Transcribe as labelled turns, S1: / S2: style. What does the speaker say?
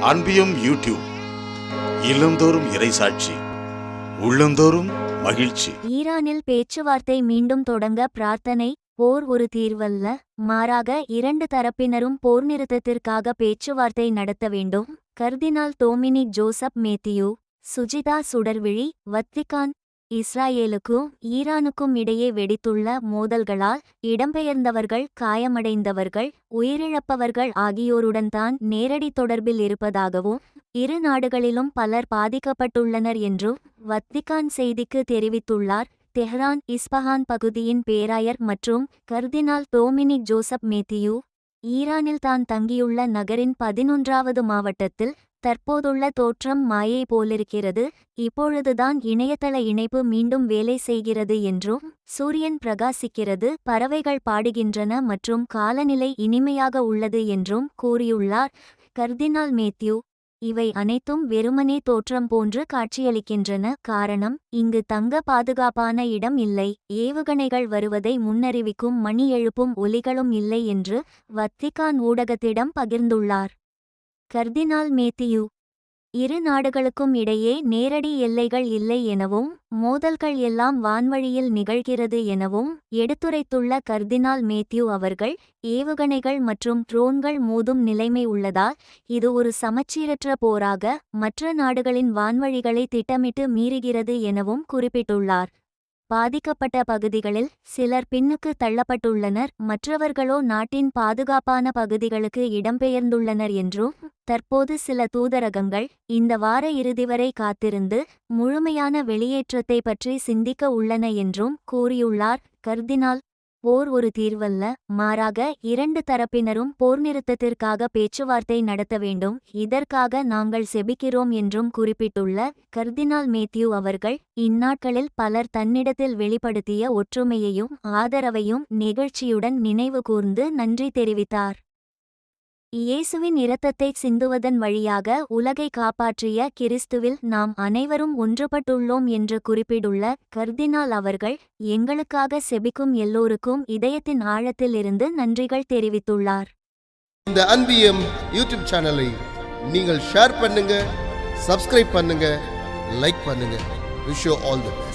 S1: அன்பியும் YouTube இல்லந்தோறும் இறைசாட்சி உள்ளந்தோறும் மகிழ்ச்சி.
S2: ஈரானில் பேச்சுவார்த்தை மீண்டும் தொடங்க பிரார்த்தனை போர் ஒரு தீர்வல்ல. மாறாக இரண்டு தரப்பினரும் போர் நிறுத்தத்திற்காக பேச்சுவார்த்தை நடத்த வேண்டும். Cardinal Dominic Joseph Mathew Sujitha Sudarvizhi Vatican இஸ்ராயேலுக்கும் ஈரானுக்கும் இடையே வெடித்துள்ள மோதல்களால் இடம்பெயர்ந்தவர்கள் காயமடைந்தவர்கள் உயிரிழப்பவர்கள் ஆகியோருடன் தான் நேரடி தொடர்பில் இருப்பதாகவும் இரு நாடுகளிலும் பலர் பாதிக்கப்பட்டுள்ளனர் என்றும் வத்திகான் செய்திக்கு தெரிவித்துள்ளார். தெஹ்ரான் இஸ்பஹான் பகுதியின் பேராயர் மற்றும் கர்தினால் டோமினிக் ஜோசப் மேத்தியூ ஈரானில் தான் தங்கியுள்ள நகரின் பதினொன்றாவது மாவட்டத்தில் தற்போதுள்ள தோற்றம் மாயை போலிருக்கிறது. இப்பொழுதுதான் இணையதள இணைப்பு மீண்டும் வேலை செய்கிறது என்றும் சூரியன் பிரகாசிக்கிறது பறவைகள் பாடுகின்றன மற்றும் காலநிலை இனிமையாக உள்ளது என்றும் கூறியுள்ளார். கர்தினால் மேத்யூ இவை அனைத்தும் வெறுமனே தோற்றம் போன்று காட்சியளிக்கின்றன. காரணம் இங்கு தங்க பாதுகாப்பான இடம் இல்லை. ஏவுகணைகள் வருவதை முன்னறிவிக்கும் மணி எழுப்பும் ஒலிகளும் இல்லை என்று வத்திகான் ஊடகத்திடம் பகிர்ந்துள்ளார். கர்தினால் மேத்தியூ. இரு நாடுகளுக்கும் இடையே நேரடி எல்லைகள் இல்லை எனவும் மோதல்கள் எல்லாம் வான்வழியில் நிகழ்கிறது எனவும் எடுத்துரைத்துள்ள கர்தினால் மேத்யூ அவர்கள் ஏவுகணைகள் மற்றும் ட்ரோன்கள் மோதும் நிலைமை உள்ளதால் இது ஒரு சமச்சீரற்ற போராக மற்ற நாடுகளின் வான்வழிகளை திட்டமிட்டு மீறுகிறது எனவும் குறிப்பிட்டுள்ளார். பாதிக்கப்பட்ட பகுதிகளில் சிலர் பின்னுக்கு தள்ளப்பட்டுள்ளனர். மற்றவர்களோ நாட்டின் பாதுகாப்பான பகுதிகளுக்கு இடம்பெயர்ந்துள்ளனர் என்றும் தற்போது சில தூதரகங்கள் இந்த வார இறுதி வரை காத்திருந்து முழுமையான வெளியேற்றத்தை பற்றி சிந்திக்க உள்ளன என்றும் கூறியுள்ளார். கர்தினால் போர் ஒரு தீர்வல்ல. மாறாக இரண்டு தரப்பினரும் போர் நிறுத்தத்திற்காக பேச்சுவார்த்தை நடத்த வேண்டும். இதற்காக நாங்கள் செபிக்கிறோம் என்றும் குறிப்பிட்டுள்ள கர்தினால் மேத்யூ அவர்கள் இந்நாட்களில் பலர் தன்னிடத்தில் வெளிப்படுத்திய ஒற்றுமையையும் ஆதரவையும் நெகிழ்ச்சியுடன் நினைவு கூர்ந்து நன்றி தெரிவித்தார். இயேசுவின் இரத்தத்தை சிந்துவதன் வழியாக உலகை காப்பாற்றிய கிறிஸ்துவில் நாம் அனைவரும் ஒன்றுபட்டுள்ளோம் என்று குறிப்பிட்டுள்ள கர்தினால் அவர்கள் எங்களுக்காக செபிக்கும் எல்லோருக்கும் இதயத்தின் ஆழத்திலிருந்து நன்றிகள் தெரிவித்துள்ளார்.
S3: இந்த அன்பியம் யூடியூப் சேனலை நீங்கள் ஷேர் பண்ணுங்க சப்ஸ்கிரைப் பண்ணுங்க லைக் பண்ணுங்க. Wish all the best